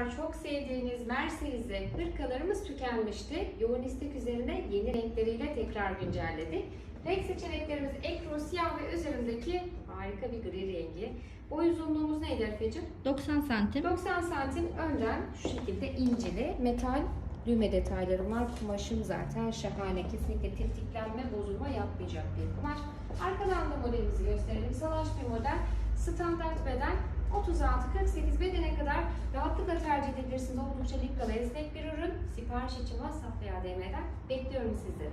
kadar çok sevdiğiniz Mercedes'e hırkalarımız tükenmişti. Yoğun istek üzerine yeni renkleriyle tekrar güncelledik. Renk seçeneklerimiz ekru, siyah ve üzerindeki harika bir gri rengi. Boy uzunluğumuz neydi Efe'cim? 90 santim. 90 santim önden şu şekilde incili metal düğme detaylarım var. Kumaşım zaten şahane. Kesinlikle tiftiklenme, bozulma yapmayacak bir kumaş. Arkadan da modelimizi gösterelim. Salaş bir model. Standart beden 36-48 bedene rahatlıkla tercih edebilirsiniz. Oldukça dikkalı esnek bir ürün. Sipariş için WhatsApp veya DM'den bekliyorum sizleri.